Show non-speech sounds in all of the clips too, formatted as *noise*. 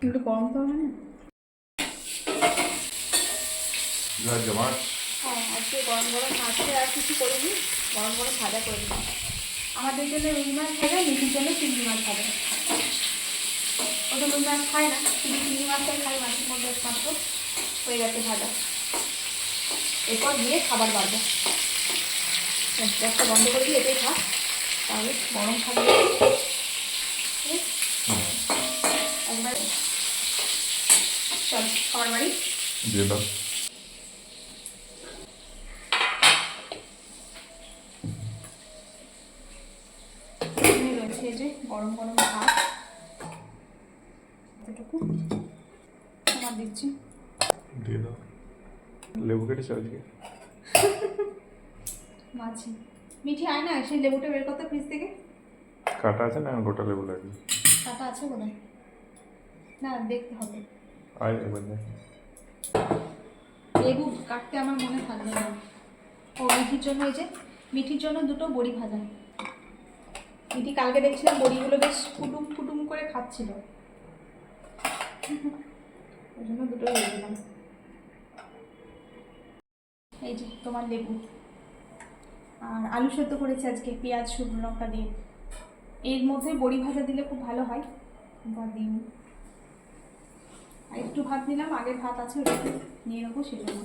কিন্তু গরম তো হবে না। হ্যাঁ আজকে গরম গরম মাছে আর কিছু করিনি। গরম গরম ভাজা করে দিলাম। আমাদের জন্য রুই মাছ ভাজা জন্য চিংড়ি মাছ ভাজা ও তো রুই মাছ খায় না শুধু চিংড়ি মাছটাই খায় মাছের মধ্যে মাত্র হয়ে গেছে ভাজা। এরপর দিয়ে খাবার বাড়বো। গ্যাসটা বন্ধ করে দিয়ে এটাই খা তাহলে গরম থাকবে। চল খাবার বাড়ি দিয়ে দাও যে গরম গরম ভাত। এতটুকু। তোমার দিচ্ছি। দিয়ে দাও। লেবু কেটেছে আজকে? *laughs* মাছি। মিঠি আয় না সেই লেবুটা বের করতে ফ্রিজ থেকে। কাটা আছে না? গোটা লেবু লাগবে। কাটা আছে বোধহয় না দেখতে হবে। আয় এবার দেখ। লেবু কাটতে আমার মনে থাকবে না। ও, মিঠির জন্য এই যে, মিঠির জন্য দুটো বড়ি ভাজা। মিঠি কালকে দেখছিলাম বড়িগুলো বেশ ফুটুম ফুটুম করে খাচ্ছিল। *laughs* ওই জন্য দুটো দিয়ে দিলাম। এই যে, তোমার লেবু। আর আলু সেদ্ধ করেছি আজকে, পেঁয়াজ, শুকনো লঙ্কা দিয়ে। এর মধ্যে বড়ি ভাজা দিলে খুব ভালো হয়। বা দিন। আর একটু ভাত নিলাম আগের ভাত আছে ওটা নিয়ে নেব সেজন্য।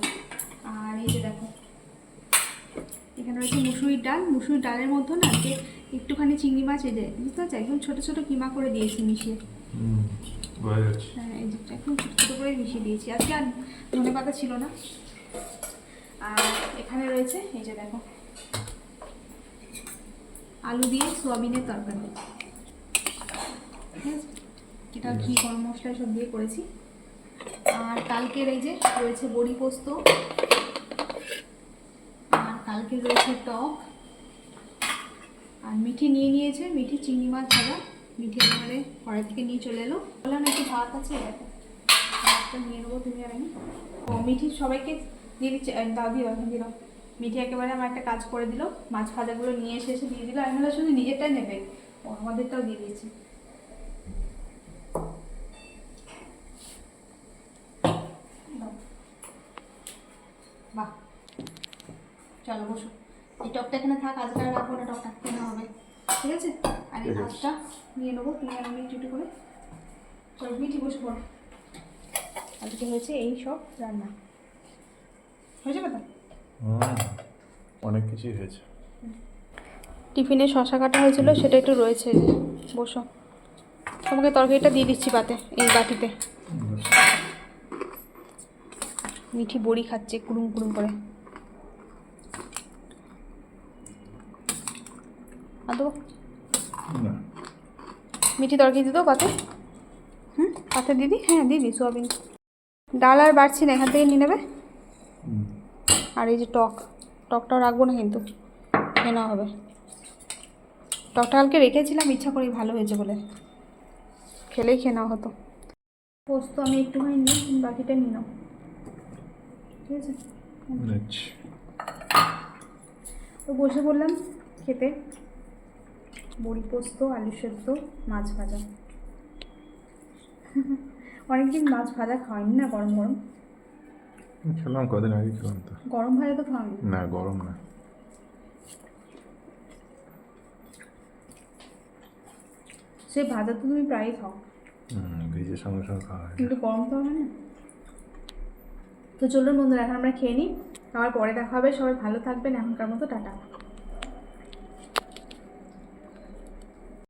আর এই যে দেখো এখানে রয়েছে মুসুরির ডাল। মুসুরির ডালের মধ্যে না আজকে একটুখানি চিংড়ি মাছ এই যে বুঝতে পারছ? একদম ছোটো ছোটো কিমা করে দিয়েছি মিশিয়ে। হ্যাঁ এই যে একদম ছোটো ছোটো করে মিশিয়ে দিয়েছি। আজকে আর ধনে পাতা ছিল না। আর এখানে রয়েছে এই যে দেখো আলু দিয়ে সোয়াবিনের তরকারি। এটা ঘি গরম মশলা সব দিয়ে করেছি। আর কালকের এই যে রয়েছে বড়ি পোস্ত, আর কালকে রয়েছে টক, আর মিঠি নিয়ে নিয়েছে, মিঠি চিংড়ি মাছ ভাজা মিঠি একেবারে ঘরে থেকে নিয়ে চলে এলো। বললাম একটু ভাত আছে? ভাতটা নিয়ে নেব, তুমি আর আমি। ও মিঠি সবাইকে দিয়ে দিচ্ছে দাও দিয়ে দাও দিয়ে মিঠি একেবারে আমার একটা কাজ করে দিল, মাছ ভাজাগুলো নিয়ে এসে এসে দিয়ে দিল। আমি ভাবলাম শুধু নিজেরটাই নেবে। ও আমাদেরটাও দিয়ে দিয়েছি দাও। বাহ চলো বসো। এই টকটা এখানে থাক আজকে আর রাখব না টকটা কেনা হবে। ঠিক আছে? আর এই। ভাতটা নিয়ে নেব তুমি আর আমি একটু করে চলো মিঠি বসে পড়ো। আজকে হয়েছে এই সব রান্না। হয়েছে কথা অনেক কিছুই হয়েছে। টিফিনে শশা কাটা হয়েছিল সেটা একটু রয়েছে। বসো। তোমাকে তরকারিটা দিয়ে দিচ্ছি পাতে এই বাটিতে। মিঠি বড়ি খাচ্ছে কুড়ুম কুড়ুম করে। আর দেবো। মিঠি তরকারি দেবো পাতে? হুম? পাতে দিদি? হ্যাঁ দিদি সোয়াবিন। ডাল আর বাড়ছি না এখান থেকে নিয়ে নেবে? আর এই যে টক টকটাও রাখব না কিন্তু নেওয়া হবে। টকটা কালকে রেখেছিলাম ইচ্ছা করেই ভালো হয়েছে বলে। খেলেই খেয়ে নেওয়া হতো। পোস্ত আমি একটুখানি নিই বাকিটা নিয়ে নাও। ঠিক আছে? আচ্ছা। তো বসে পড়লাম খেতে। বড়ি পোস্ত আলু সেদ্ধ মাছ ভাজা। অনেকদিন মাছ ভাজা খাওয়াইনি না গরম গরম? খেলাম কদিন আগে খেলাম তো। গরম ভাজা তো খাওয়াইনি? না গরম না। সে ভাজা তো তুমি প্রায়ই খাও। ভিজে সঙ্গে সঙ্গে খাওয়া কিন্তু গরম তো হবে না। তো চলুন বন্ধুরা এখন আমরা খেয়ে নিই। আবার পরে দেখা হবে। সবাই ভালো থাকবেন। এখনকার মতো টাটা।